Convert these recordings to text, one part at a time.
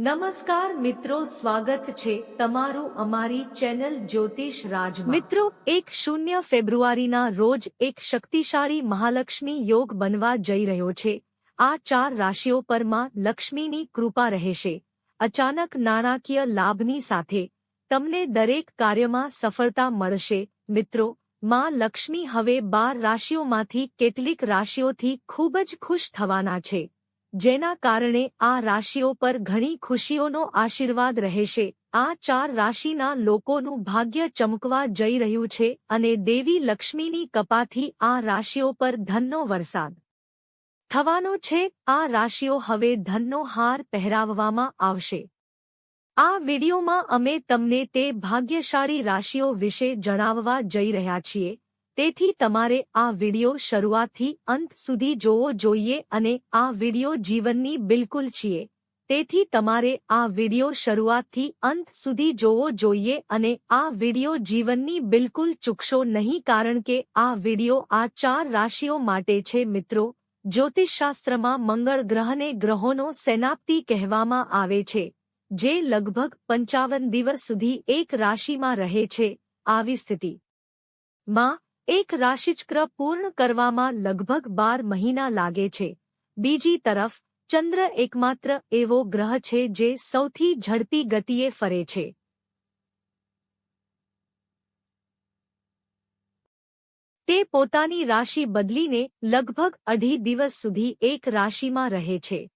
નમસ્કાર મિત્રો, સ્વાગત છે તમારું અમારી ચેનલ જ્યોતિષ રાજ મિત્રો, એક શૂન્ય ફેબ્રુઆરીના રોજ એક શક્તિશાળી મહાલક્ષ્મી યોગ બનવા જઈ રહ્યો છે. આ ચાર રાશિઓ પરમાં લક્ષ્મીની કૃપા રહેશે. અચાનક નાણાકીય લાભની સાથે તમને દરેક કાર્યમાં સફળતા મળશે. મિત્રો, માં લક્ષ્મી હવે બાર રાશિઓમાંથી કેટલીક રાશિઓથી ખૂબ જ ખુશ થવાના છે. જેના કારણે આ રાશિઓ પર ઘણી ખુશીઓનો આશીર્વાદ રહેશે. આ ચાર રાશિના લોકોનું ભાગ્ય ચમકવા જઈ રહ્યું છે અને દેવી લક્ષ્મીની કપાથી આ રાશિઓ પર ધનનો વરસાદ થવાનો છે. આ રાશિઓ હવે ધનનો હાર પહેરાવવામાં આવશે. આ વિડીયોમાં અમે તમને તે ભાગ્યશાળી રાશિઓ વિશે જણાવવા જઈ રહ્યા છીએ. તેથી તમારે આ વિડિયો શરૂઆતથી અંત સુધી જોવો જોઈએ અને આ વિડિયો જીવનની બિલકુલ છીએ. તેથી તમારે આ વિડિયો શરૂઆતથી અંત સુધી જોવો જોઈએ અને આ વિડિયો જીવનની બિલકુલ ચૂકશો નહીં કારણ કે આ વિડિયો આ ચાર રાશિઓ માટે છે મિત્રો. જ્યોતિષશાસ્ત્રમાં મંગળ ગ્રહને ગ્રહોનો સેનાપ્તિ કહેવામાં આવે છે, જે લગભગ પંચાવન દિવસ સુધી એક રાશિમાં રહે છે. આવી સ્થિતિ. માં એક રાશિચક્ર પૂર્ણ કરવામાં લગભગ બાર મહિના લાગે છે. બીજી તરફ, ચંદ્ર એકમાત્ર એવો ગ્રહ છે જે સૌથી ઝડપી ગતિએ ફરે છે. તે પોતાની રાશિ બદલીને લગભગ અઢી દિવસ સુધી એક રાશિમાં રહે છે.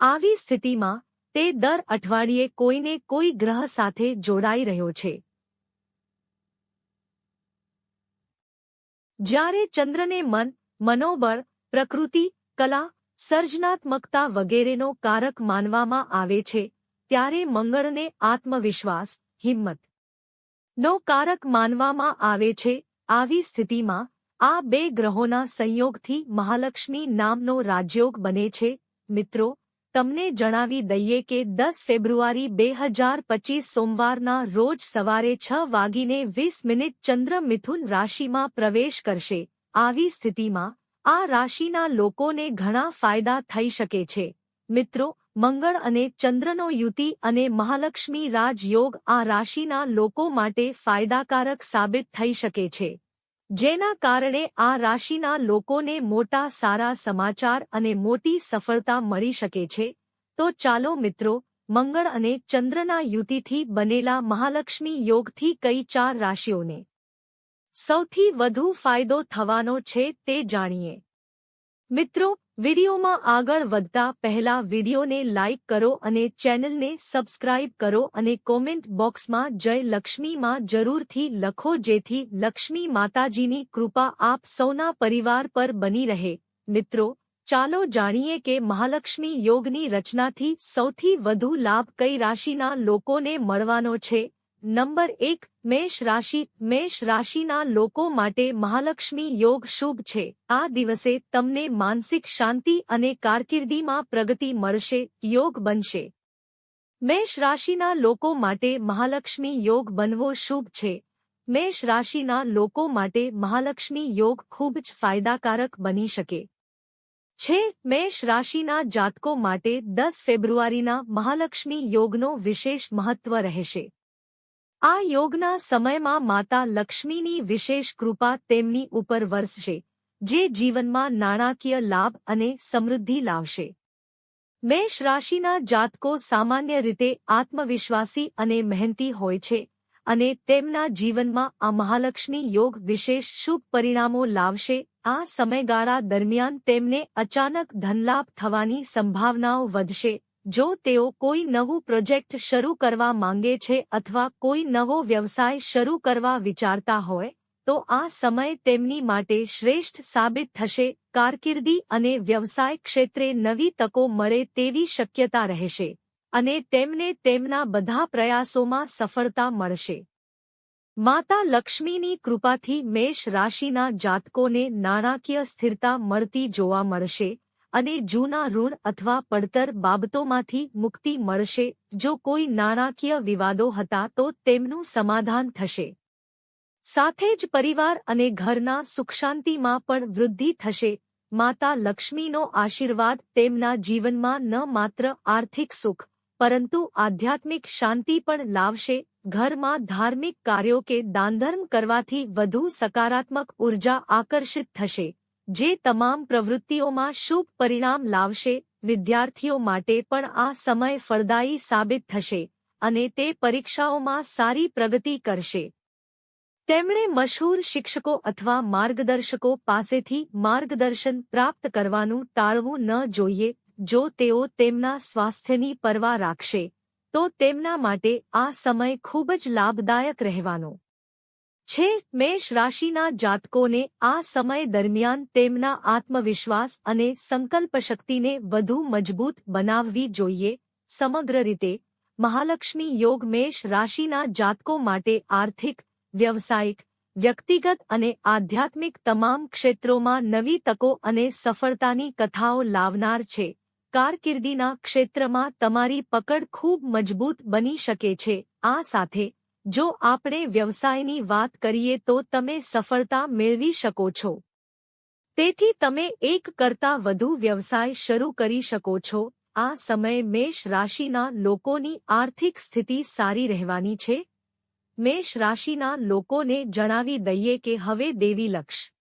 આવી સ્થિતિમાં, તે દર અઠવાડિયે કોઈને કોઈ ગ્રહ સાથે જોડાઈ રહ્યો છે. જ્યારે ચંદ્રને મન, મનોબળ, પ્રકૃતિ, કલા, સર્જનાત્મકતા વગેરેનો કારક માનવામાં આવે છે, ત્યારે મંગળને આત્મવિશ્વાસ, હિંમત નો કારક માનવામાં આવે છે. આવી સ્થિતિમાં આ બે ગ્રહોના સંયોગથી મહાલક્ષ્મી નામનો રાજયોગ બને છે. મિત્રો તમને જણાવી દઈએ કે દસ ફેબ્રુઆરી બે હજાર પચીસ સોમવારના રોજ સવારે છ વાગીને વીસ મિનિટ ચંદ્ર મિથુન રાશિમાં પ્રવેશ કરશે. આવી સ્થિતિમાં આ રાશિના લોકોને ઘણા ફાયદા થઈ શકે છે. મિત્રો, મંગળ અને ચંદ્રનો યુતિ અને મહાલક્ષ્મી રાજયોગ આ રાશિના લોકો માટે ફાયદાકારક સાબિત થઈ શકે છે. જેના કારણે આ રાશિના લોકોને મોટા સારા સમાચાર અને મોટી સફળતા મળી શકે છે. તો ચાલો મિત્રો, મંગળ અને ચંદ્રના યુતિથી બનેલા મહાલક્ષ્મી યોગથી કઈ ચાર રાશિઓને સૌથી વધુ ફાયદો થવાનો છે તે જાણીએ. મિત્રો વિડીયોમાં આગળ વધતા પહેલા વિડીયોને લાઇક કરો અને ચેનલને સબસ્ક્રાઇબ કરો અને કોમેન્ટ બોક્સમાં જય લક્ષ્મીમાં જરૂરથી લખો જેથી લક્ષ્મી માતાજીની કૃપા આપ સૌના પરિવાર પર બની રહે. મિત્રો, ચાલો જાણીએ કે મહાલક્ષ્મી યોગની રચનાથી સૌથી વધુ લાભ કઈ રાશિના લોકોને મળવાનો છે? નંબર એક, મેષ રાશિ, મેષ રાશિના લોકો માટે મહાલક્ષ્મી યોગ શુભ છે. આ દિવસે તમને માનસિક શાંતિ અને કારકિર્દીમાં પ્રગતિ મળશે, યોગ બનશે. મેષ રાશિના લોકો માટે મહાલક્ષ્મી યોગ બનવો શુભ છે. મેષ રાશિના લોકો માટે મહાલક્ષ્મી યોગ ખૂબ જ ફાયદાકારક બની શકે. છે, મેષ રાશિના જાતકો માટે દસ ફેબ્રુઆરીના મહાલક્ષ્મી યોગનો વિશેષ મહત્વ રહેશે. આ યોગના સમયમાં માતા લક્ષ્મીની વિશેષ કૃપા તેમની ઉપર વરસશે, જે જીવનમાં નાણાકીય લાભ અને સમૃદ્ધિ લાવશે. મેષ રાશિના જાતકો સામાન્ય રીતે આત્મવિશ્વાસી અને મહેનતી હોય છે, અને તેમના જીવનમાં આ મહાલક્ષ્મી યોગ વિશેષ શુભ પરિણામો લાવશે. આ સમયગાળા દરમિયાન તેમને અચાનક ધનલાભ થવાની સંભાવનાઓ વધશે જો તેઓ કોઈ નવું પ્રોજેક્ટ શરૂ કરવા માંગે છે અથવા કોઈ નવો વ્યવસાય શરૂ કરવા વિચારતા હોય, તો આ સમય તેમની માટે શ્રેષ્ઠ સાબિત થશે. કારકિર્દી અને વ્યવસાય ક્ષેત્રે નવી તકો મળે તેવી શક્યતા રહેશે અને તેમને તેમના બધા પ્રયાસોમાં સફળતા મળશે. માતા લક્ષ્મીની કૃપાથી મેષ રાશિના જાતકોને નાણાકીય સ્થિરતા મળતી જોવા મળશે અને જૂના ઋણ અથવા પડતર બાબતોમાંથી મુક્તિ મળશે. જો કોઈ નાણાકીય વિવાદો હતા તો તેમનું સમાધાન થશે. સાથે જ પરિવાર અને ઘરના સુખશાંતિમાં પણ વૃદ્ધિ થશે. માતા લક્ષ્મીનો આશીર્વાદ તેમના જીવનમાં ન માત્ર આર્થિક સુખ, પરંતુ આધ્યાત્મિક શાંતિ પણ લાવશે. ઘરમાં ધાર્મિક કાર્યો કે દાનધર્મ કરવાથી વધુ સકારાત્મક ઊર્જા આકર્ષિત થશે. જે તમામ પ્રવૃત્તિઓમાં શુભ પરિણામ લાવશે, વિદ્યાર્થીઓ માટે પણ આ સમય ફળદાયી સાબિત થશે અને તે પરીક્ષાઓમાં સારી પ્રગતિ કરશે. તેમણે મશહૂર શિક્ષકો અથવા માર્ગદર્શકો પાસેથી માર્ગદર્શન પ્રાપ્ત કરવાનું ટાળવું ન જોઈએ, જો તેઓ તેમના સ્વાસ્થ્યની પરવા રાખશે, તો તેમના માટે આ સમય ખૂબ જ લાભદાયક રહેવાનો. છે, મેષ રાશિના જાતકોને આ સમય દરમિયાન તેમના આત્મવિશ્વાસ અને સંકલ્પ શક્તિને વધુ મજબૂત બનાવવી જોઈએ. સમગ્ર રીતે, મહાલક્ષ્મી યોગ મેષ રાશિના જાતકો માટે આર્થિક, વ્યવસાયિક, વ્યક્તિગત અને આધ્યાત્મિક તમામ ક્ષેત્રોમાં નવી તકો અને સફળતાની કથાઓ લાવનાર છે. કારકિર્દીના ક્ષેત્રમાં તમારી પકડ ખૂબ મજબૂત બની શકે છે. આ સાથે જો આપણે વ્યવસાયની વાત કરીએ તો તમે સફળતા મેળવી શકો છો. તેથી તમે એક કરતાં વધુ વ્યવસાય શરૂ કરી શકો છો. આ સમયે મેષ રાશિના લોકોની આર્થિક સ્થિતિ સારી રહેવાની છે. મેષ રાશિના લોકોને જણાવી દઈએ કે હવે દેવી લક્ષ.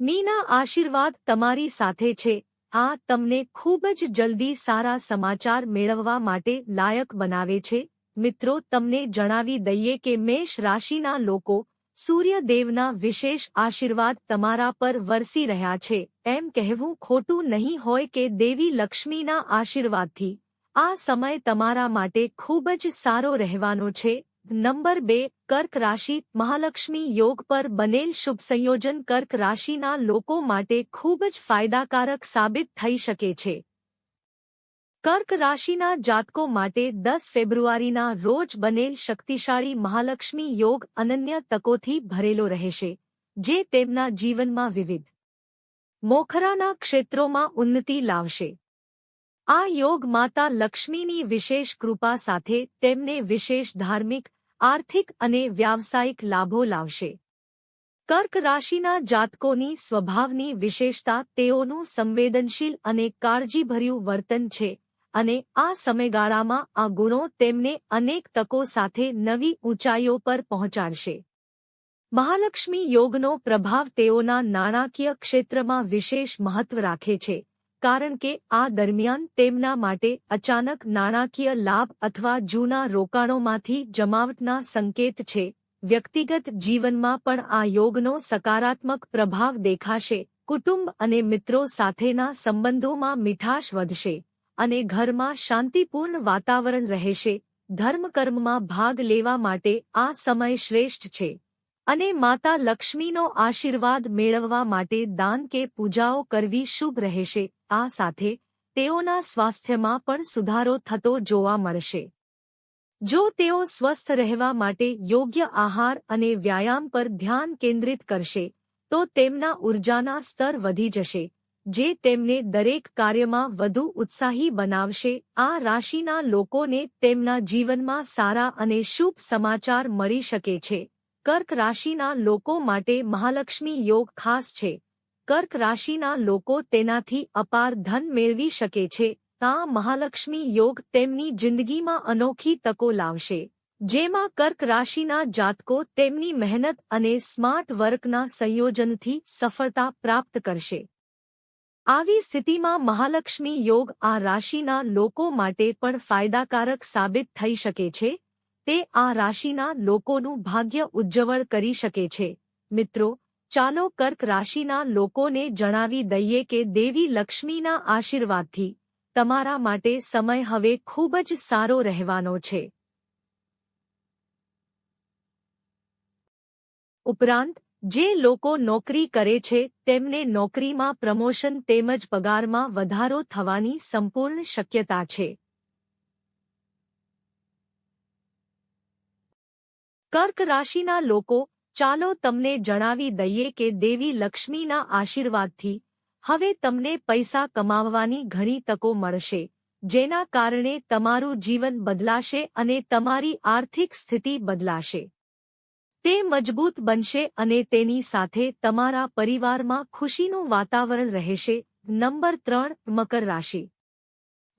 મીના આશીર્વાદ તમારી સાથે છે. આ તમને ખૂબ જ જલ્દી સારા સમાચાર મેળવવા માટે લાયક બનાવે છે. મિત્રો, તમને જણાવી દઈએ કે મેષ રાશિના લોકો સૂર્યદેવના વિશેષ આશીર્વાદ તમારા પર વરસી રહ્યા છે. એમ કહેવું ખોટું નહીં હોય કે દેવી લક્ષ્મીના આશીર્વાદથી. આ સમય તમારા માટે ખૂબ જ સારો રહેવાનો છે. નંબર બે, કર્ક રાશિ, મહાલક્ષ્મી યોગ પર બનેલ શુભ સંયોજન કર્ક રાશિના લોકો માટે ખૂબ જ ફાયદાકારક સાબિત થઈ શકે છે. કર્ક રાશિના જાતકો માટે દસ ફેબ્રુઆરીના રોજ બનેલ શક્તિશાળી મહાલક્ષ્મી યોગ અનન્ય તકોથી ભરેલો રહેશે, જે તેમના જીવનમાં વિવિધ મોખરાના ક્ષેત્રોમાં ઉન્નતિ લાવશે. આ યોગ માતા લક્ષ્મીની વિશેષ કૃપા સાથે તેમને વિશેષ ધાર્મિક, આર્થિક અને વ્યાવસાયિક લાભો લાવશે. કર્ક રાશિના જાતકોની સ્વભાવની વિશેષતા તેઓનું સંવેદનશીલ અને કાળજીભર્યું વર્તન છે. અને આ સમયગાળામાં આ ગુણો તેમને અનેક તકો સાથે નવી ઊંચાઈઓ પર પહોંચાડશે. મહાલક્ષ્મી યોગનો પ્રભાવ તેઓના નાણાકીય ક્ષેત્રમાં વિશેષ મહત્વ રાખે છે, કારણ કે આ દરમિયાન તેમના માટે અચાનક નાણાકીય લાભ અથવા જૂના રોકાણોમાંથી જમાવટના સંકેત છે. વ્યક્તિગત જીવનમાં પણ આ યોગનો સકારાત્મક પ્રભાવ દેખાશે, કુટુંબ અને મિત્રો સાથેના સંબંધોમાં મીઠાશ વધશે. અને ઘરમાં શાંતિપૂર્ણ વાતાવરણ રહેશે. ધર્મકર્મમાં ભાગ લેવા માટે આ સમય શ્રેષ્ઠ છે. અને માતા લક્ષ્મીનો આશીર્વાદ મેળવવા માટે દાન કે પૂજાઓ કરવી શુભ રહેશે. આ સાથે તેઓના સ્વાસ્થ્યમાં પણ સુધારો થતો જોવા મળશે. જો તેઓ સ્વસ્થ રહેવા માટે યોગ્ય આહાર અને વ્યાયામ પર ધ્યાન કેન્દ્રિત કરશે, તો તેમના ઉર્જાના સ્તર વધી જશે. જે તેમને દરેક કાર્યમાં વધુ ઉત્સાહી બનાવશે. આ રાશિના લોકોને તેમના જીવનમાં સારા અને શુભ સમાચાર મળી શકે છે. કર્ક રાશિના લોકો માટે મહાલક્ષ્મી યોગ ખાસ છે. કર્ક રાશિના લોકો તેનાથી અપાર ધન મેળવી શકે છે. આ મહાલક્ષ્મી યોગ તેમની જિંદગીમાં અનોખી તકો લાવશે. જેમાં કર્ક રાશિના જાતકો તેમની મહેનત અને સ્માર્ટ વર્કના સંયોજનથી સફળતા પ્રાપ્ત કરશે. આવી સ્થિતિમાં મહાલક્ષ્મી યોગ આ રાશિના લોકો માટે પણ ફાયદાકારક સાબિત થઈ શકે છે. તે આ રાશિના લોકોનું ભાગ્ય ઉજ્જવળ કરી શકે છે. મિત્રો, ચાલો કર્ક રાશિના લોકોને જણાવી દઈએ કે દેવી લક્ષ્મીના આશીર્વાદથી તમારા માટે સમય હવે ખૂબ જ સારો રહેવાનો છે. ઉપરાંત જે લોકો નોકરી કરે છે, તેમને નોકરીમાં પ્રમોશન તેમજ પગારમાં વધારો થવાની સંપૂર્ણ શક્યતા છે. કર્ક રાશિના લોકો, ચાલો તમને જણાવી દઈએ કે દેવી લક્ષ્મીના આશીર્વાદથી હવે તમને પૈસા કમાવવાની ઘણી તકો મળશે, જેના કારણે તમારું જીવન બદલાશે અને તમારી આર્થિક સ્થિતિ બદલાશે. તે મજબૂત બનશે અને તેની સાથે તમારા પરિવારમાં ખુશીનું વાતાવરણ રહેશે. નંબર ત્રણ, મકર રાશિ.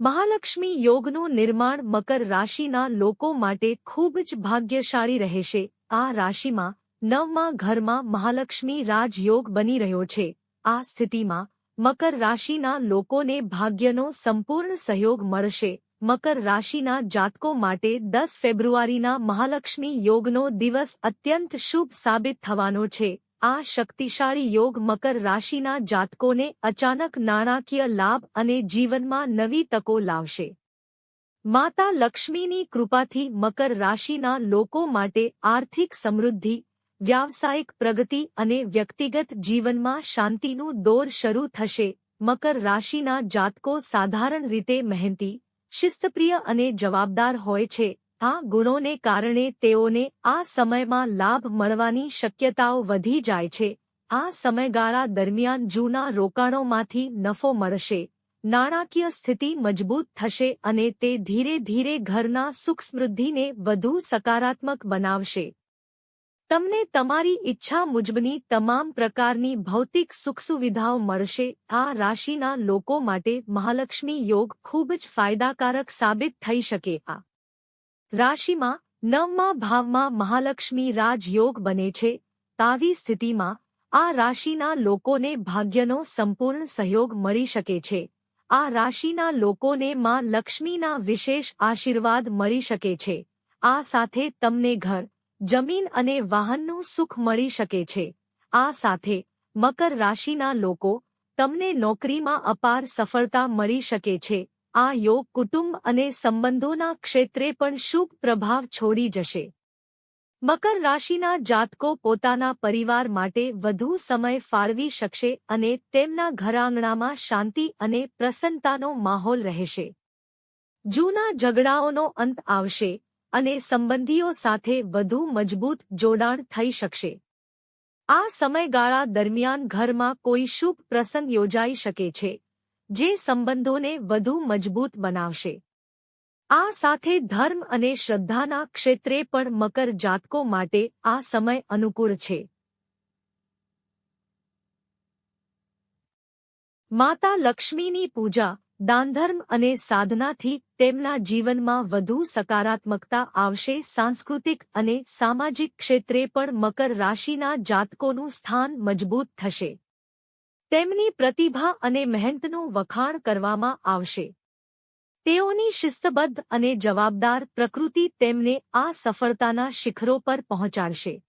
મહાલક્ષ્મી યોગનું નિર્માણ મકર રાશિના લોકો માટે ખૂબ જ ભાગ્યશાળી રહેશે. આ રાશિમાં નવમા ઘરમાં મહાલક્ષ્મી રાજયોગ બની રહ્યો છે. આ સ્થિતિમાં મકર રાશિના લોકોને ભાગ્યનો સંપૂર્ણ સહયોગ મળશે. મકર રાશિના જાતકો માટે દસ ફેબ્રુઆરીના મહાલક્ષ્મી યોગનો દિવસ અત્યંત શુભ સાબિત થવાનો છે. આ શક્તિશાળી યોગ મકર રાશિના જાતકોને અચાનક નાણાકીય લાભ અને જીવનમાં નવી તકો લાવશે. માતા લક્ષ્મીની કૃપાથી મકર રાશિના લોકો માટે આર્થિક સમૃદ્ધિ, વ્યાવસાયિક પ્રગતિ અને વ્યક્તિગત જીવનમાં શાંતિનું દોર શરૂ થશે. મકર રાશિના જાતકો સાધારણ રીતે મહેનતી શિસ્તપ્રિય અને જવાબદાર હોય છે. આ ગુણોને કારણે તેઓને આ સમયમાં લાભ મળવાની શક્યતાઓ વધી જાય છે. આ સમયગાળા દરમિયાન જૂના રોકાણોમાંથી નફો મળશે. નાણાકીય સ્થિતિ મજબૂત થશે અને તે ધીરે ધીરે ઘરના સુખ સમૃદ્ધિને વધુ સકારાત્મક બનાવશે. તમને તમારી ઈચ્છા મુજબની તમામ પ્રકારની ભૌતિક સુખસુવિધાઓ મળશે. આ રાશિના લોકો માટે મહાલક્ષ્મી યોગ ખૂબ જ ફાયદાકારક સાબિત થઈ શકે. આ રાશિમાં નવમા ભાવમાં મહાલક્ષ્મી રાજયોગ બને છે. તાવી સ્થિતિમાં આ રાશિના લોકોને ભાગ્યનો સંપૂર્ણ સહયોગ મળી શકે છે. આ રાશિના લોકોને માં લક્ષ્મીના વિશેષ આશીર્વાદ મળી શકે છે. આ સાથે તમને ઘર જમીન અને વાહનનું સુખ મળી શકે છે. આ સાથે, મકર રાશિના લોકો તમને નોકરીમાં અપાર સફળતા મળી શકે છે. આ યોગ કુટુંબ અને સંબંધોના ક્ષેત્રે પણ શુભ પ્રભાવ છોડી જશે. મકર રાશિના જાતકો પોતાના પરિવાર માટે વધુ સમય ફાળવી શકશે અને તેમના ઘરાંગણામાં શાંતિ અને પ્રસન્નતાનો માહોલ રહેશે. જૂના ઝઘડાઓનો અંત આવશે. અને સંબંધીઓ સાથે વધુ મજબૂત જોડાણ થઈ શકશે. આ સમયગાળા દરમિયાન ઘરમાં કોઈ શુભ પ્રસંગ યોજાઈ શકે છે, જે સંબંધોને વધુ મજબૂત બનાવશે. આ સાથે ધર્મ અને શ્રદ્ધાના ક્ષેત્રે પણ મકર જાતકો માટે આ સમય અનુકૂળ છે. માતા લક્ષ્મીની પૂજા દાનધર્મ અને સાધનાથી તેમના જીવનમાં વધુ સકારાત્મકતા આવશે. સાંસ્કૃતિક અને સામાજિક ક્ષેત્રે પણ મકર રાશિના જાતકોનું સ્થાન મજબૂત થશે. તેમની પ્રતિભા અને મહેનતનું વખાણ કરવામાં આવશે. તેઓની શિસ્તબદ્ધ અને જવાબદાર પ્રકૃતિ તેમને આ સફળતાના શિખરો પર પહોંચાડશે.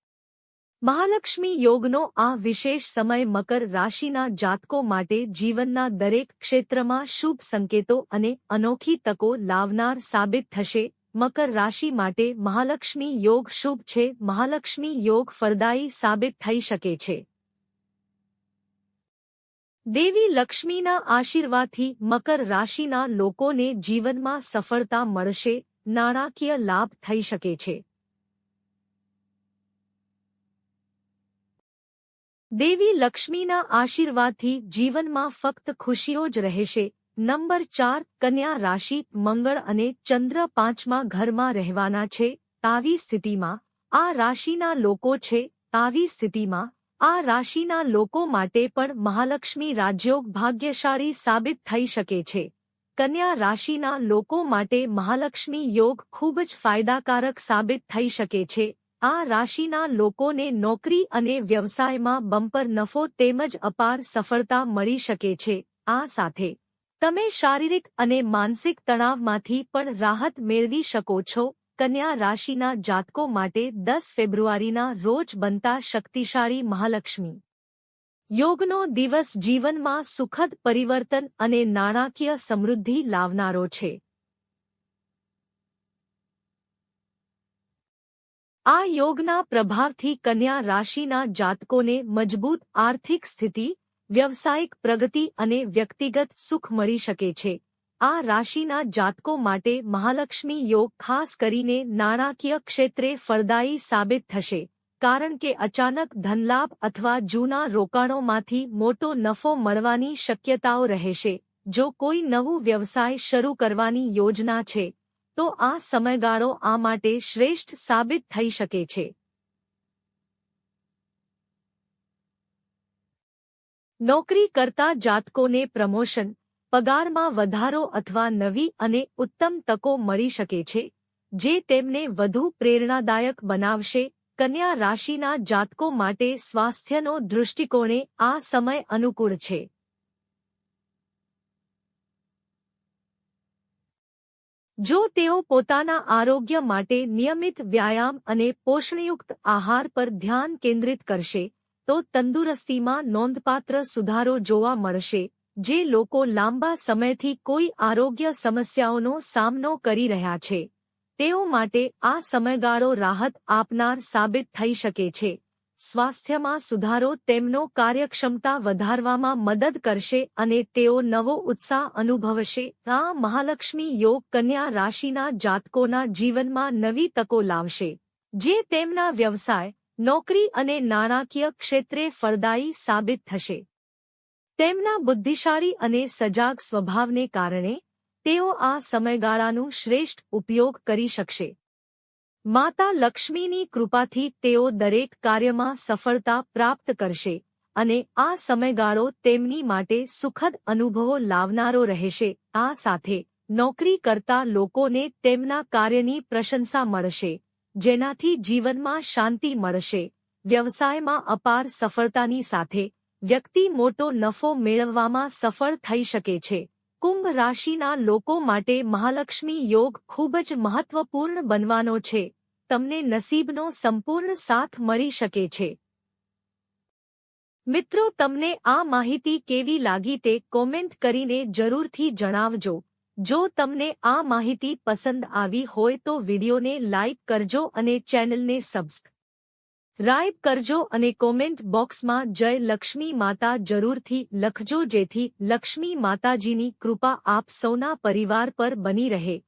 મહાલક્ષ્મી યોગનો આ વિશેષ સમય મકર રાશિના જાતકો માટે જીવનના દરેક ક્ષેત્રમાં શુભ સંકેતો અને અનોખી તકો લાવનાર સાબિત થશે. મકર રાશિ માટે મહાલક્ષ્મી યોગ શુભ છે. મહાલક્ષ્મી યોગ ફળદાયી સાબિત થઈ શકે છે. દેવી લક્ષ્મીના આશીર્વાદથી મકર રાશિના લોકોને જીવનમાં સફળતા મળશે. નાણાકીય લાભ થઈ શકે છે. દેવી લક્ષ્મીના આશીર્વાદથી જીવનમાં ફક્ત ખુશીઓ જ રહેશે. નંબર ચાર, કન્યા રાશિ, મંગળ અને ચંદ્ર પાંચમા ઘરમાં રહેવાના છે. તાવી સ્થિતિમાં આ રાશિના લોકો છે. તાવી સ્થિતિમાં આ રાશિના લોકો માટે પણ મહાલક્ષ્મી રાજયોગ ભાગ્યશાળી સાબિત થઈ શકે છે. કન્યા રાશિના લોકો માટે મહાલક્ષ્મી યોગ ખૂબ જ ફાયદાકારક સાબિત થઈ શકે છે. આ રાશિના લોકોને નોકરી અને વ્યવસાયમાં બમ્પર નફો તેમજ અપાર સફળતા મળી શકે છે. આ સાથે, તમે શારીરિક અને માનસિક તણાવમાંથી પણ રાહત મેળવી શકો છો. કન્યા રાશિના જાતકો માટે દસ ફેબ્રુઆરીના રોજ બનતા શક્તિશાળી મહાલક્ષ્મી. યોગનો દિવસ જીવનમાં સુખદ પરિવર્તન અને નાણાકીય સમૃદ્ધિ લાવનારો છે. આ યોગના પ્રભાવથી કન્યા રાશિના જાતકોને મજબૂત આર્થિક સ્થિતિ, વ્યવસાયિક પ્રગતિ અને વ્યક્તિગત સુખ મળી શકે છે. આ રાશિના જાતકો માટે મહાલક્ષ્મી યોગ ખાસ કરીને નાણાકીય ક્ષેત્રે ફળદાયી સાબિત થશે, કારણ કે અચાનક ધનલાભ અથવા જૂના રોકાણોમાંથી મોટો નફો મળવાની શક્યતાઓ રહેશે. જો કોઈ નવું વ્યવસાય શરૂ કરવાની યોજના છે તો આ સમયગાળો આ માટે શ્રેષ્ઠ સાબિત થઈ શકે છે. નોકરી કરતા જાતકોને પ્રમોશન, પગારમાં વધારો અથવા નવી અને ઉત્તમ તકો મળી શકે છે, જે તેમને વધુ પ્રેરણાદાયક બનાવશે. કન્યા રાશિના જાતકો માટે સ્વાસ્થ્યનો દૃષ્ટિકોણે આ સમય અનુકૂળ છે. જો તેઓ પોતાના આરોગ્ય માટે નિયમિત વ્યાયામ અને પોષણયુક્ત આહાર પર ધ્યાન કેન્દ્રિત કરશે, તો તંદુરસ્તીમાં નોંધપાત્ર સુધારો જોવા મળશે, જે લોકો લાંબા સમયથી કોઈ આરોગ્ય સમસ્યાઓનો સામનો કરી રહ્યા છે. તેઓ માટે આ સમયગાળો રાહત આપનાર સાબિત થઈ શકે છે. સ્વાસ્થ્યમાં સુધારો તેમનો કાર્યક્ષમતા વધારવામાં મદદ કરશે અને તેઓ નવો ઉત્સાહ અનુભવશે. આ મહાલક્ષ્મી યોગ કન્યા રાશિના જાતકોના જીવનમાં નવી તકો લાવશે, જે તેમના વ્યવસાય, નોકરી અને નાણાકીય ક્ષેત્રે ફળદાયી સાબિત થશે. તેમના બુદ્ધિશાળી અને સજાગ સ્વભાવને કારણે તેઓ આ સમયગાળાનું શ્રેષ્ઠ ઉપયોગ કરી શકશે. માતા લક્ષ્મીની કૃપાથી તેઓ દરેક કાર્યમાં સફળતા પ્રાપ્ત કરશે અને આ સમયગાળો તેમની માટે સુખદ અનુભવો લાવનારો રહેશે. આ સાથે નોકરી કરતા લોકોને તેમના કાર્યની પ્રશંસા મળશે, જેનાથી જીવનમાં શાંતિ મળશે. વ્યવસાયમાં અપાર સફળતાની સાથે વ્યક્તિ મોટો નફો મેળવવામાં સફળ થઈ શકે છે. કુંભ રાશિના લોકો માટે મહાલક્ષ્મી યોગ ખૂબ જ મહત્વપૂર્ણ બનવાનો છે. તમને નસીબનો સંપૂર્ણ સાથ મળી શકે છે. મિત્રો, તમને આ માહિતી કેવી લાગી તે કોમેન્ટ કરીને જરૂરથી જણાવજો. જો તમને આ માહિતી પસંદ આવી હોય તો વિડિયોને લાઇક કરજો અને ચેનલને સબસ્ક્રાઇબ કરજો અને કોમેન્ટ બોક્સમાં જય લક્ષ્મી માતા જરૂરથી લખજો જેથી લક્ષ્મી માતાજીની કૃપા આપ સૌના પરિવાર પર બની રહે.